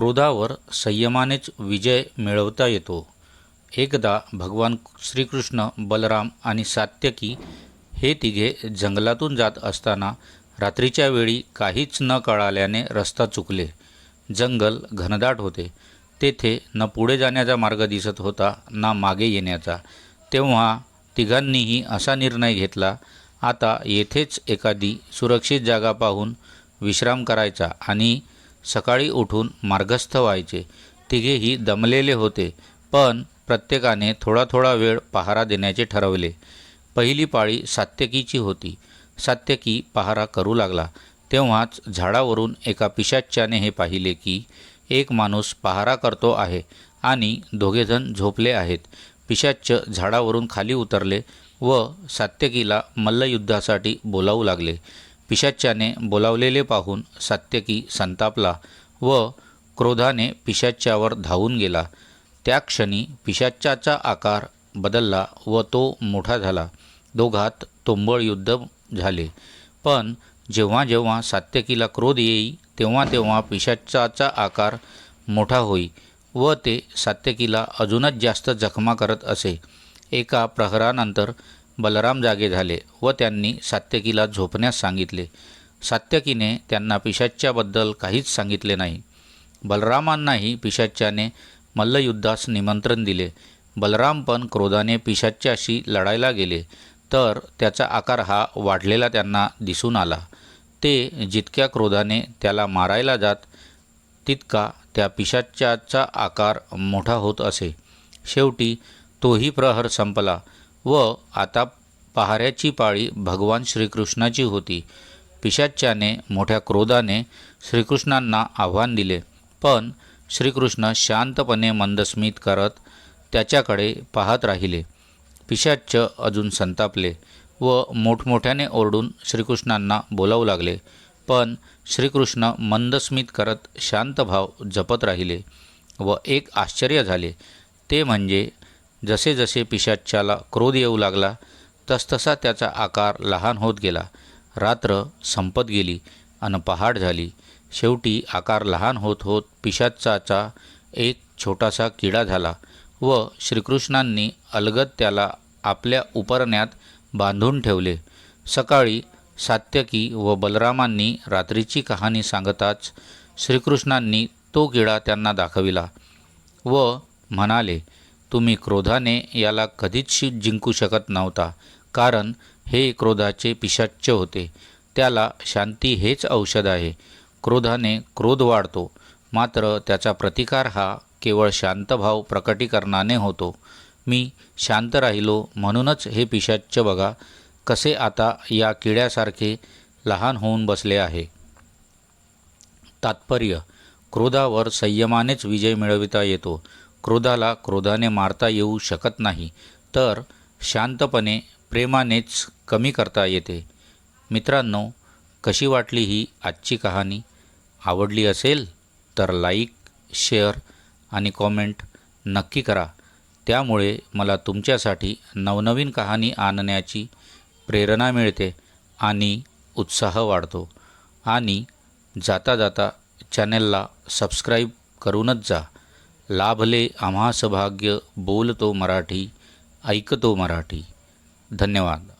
क्रोधावर संयमानेच विजय मिळवता येतो. एकदा भगवान श्रीकृष्ण बलराम आणि सात्यकी हे तिघे जंगलातून जात असताना रात्रीच्या वेळी काहीच न कळाल्याने रस्ता चुकले. जंगल घनदाट होते. तेथे न पुढे जाण्याचा मार्ग दिसत होता ना मागे येण्याचा. तेव्हा तिघांनीही असा निर्णय घेतला आता येथेच एखादी सुरक्षित जागा पाहून विश्राम करायचा आणि सकाळी उठून मार्गस्थ व्हायचे. तिघेही दमलेले होते पण प्रत्येकाने थोडा थोडा वेळ पहारा देण्याचे ठरवले. पहिली पाळी सात्यकीची होती. सात्यकी पहारा करू लागला. तेव्हाच झाडावरून एका पिशाच्याने हे पाहिले की एक माणूस पहारा करतो आहे आणि दोघेजण झोपले आहेत. पिशाच्च झाडावरून खाली उतरले व सात्यकीला मल्लयुद्धासाठी बोलावू लागले. पिशाच्याने बोलावलेले पाहून सात्यकी संतापला व क्रोधाने पिशाच्यावर धावून गेला. त्या क्षणी पिशाच्याचा आकार बदलला व तो मोठा झाला. दोघात तोंबळ युद्ध झाले. पण जेव्हा जेव्हा सात्यकीला क्रोध येई तेव्हा तेव्हा पिशाचाचा आकार मोठा होई व ते सात्यकीला अजूनच जास्त जखमा करत असे. एका प्रहरानंतर बलराम जागे झाले व त्यांनी सात्यकीला झोपण्यास सांगितले. सात्यकीने त्यांना पिशाच्याबद्दल काहीच सांगितले नाही. बलरामांनाही पिशाच्याने मल्लयुद्धास निमंत्रण दिले. बलराम पण क्रोधाने पिशाच्याशी लढायला गेले तर त्याचा आकार हा वाढलेला त्यांना दिसून आला. ते जितक्या क्रोधाने त्याला मारायला जात तितका त्या पिशाच्याचा आकार मोठा होत असे. शेवटी तोही प्रहर संपला. व आता पहाऱ्याची पाळी भगवान श्रीकृष्णाची होती. पिशाच्याने मोठ्या क्रोधाने श्रीकृष्णांना आव्हान दिले. पण श्रीकृष्ण शांतपणे मंदस्मित करत त्याच्याकडे पाहत राहिले. पिशाच्च अजून संतापले व मोठमोठ्याने ओरडून श्रीकृष्णांना बोलावू लागले. पण श्रीकृष्ण मंदस्मित करत शांत भाव जपत राहिले व एक आश्चर्य झाले. ते म्हणजे जसे जसे पिशाच्याला क्रोध येऊ लागला तसतसा त्याचा आकार लहान होत गेला. रात्र संपत गेली अन पहाट झाली. शेवटी आकार लहान होत होत पिशाचाचा एक छोटासा किडा झाला व श्रीकृष्णांनी अलगद त्याला आपल्या उपरण्यात बांधून ठेवले. सकाळी सात्यकी व बलरामांनी रात्रीची कहाणी सांगताच श्रीकृष्णांनी तो किडा त्यांना दाखविला व म्हणाले तुम्ही क्रोधाने याला कधीच जिंकू शकत नव्हता कारण हे क्रोधाचे पिशाच्च होते. त्याला शांती हेच औषध आहे. क्रोधाने क्रोध वाढतो मात्र त्याचा प्रतिकार हा केवळ शांतभाव प्रकटीकरणाने होतो. मी शांत राहिलो म्हणूनच हे पिशाच्च बघा कसे आता या किड्यासारखे लहान होऊन बसले आहे. तात्पर्य क्रोधावर संयमानेच विजय मिळविता येतो. क्रोधाला क्रोधाने मारता येऊ शकत नाही तर शांतपणे प्रेमानेच कमी करता येते. मित्रांनो कशी वाटली ही आजची कहाणी? आवडली असेल तर लाईक शेअर आणि कॉमेंट नक्की करा. त्यामुळे मला तुमच्यासाठी नवनवीन कहाणी आणण्याची प्रेरणा मिळते आणि उत्साह वाढतो. आणि जाता जाता चॅनेलला सबस्क्राईब करूनच जा. लाभले आम्हास भाग्य बोलतो मराठी ऐकतो मराठी. धन्यवाद.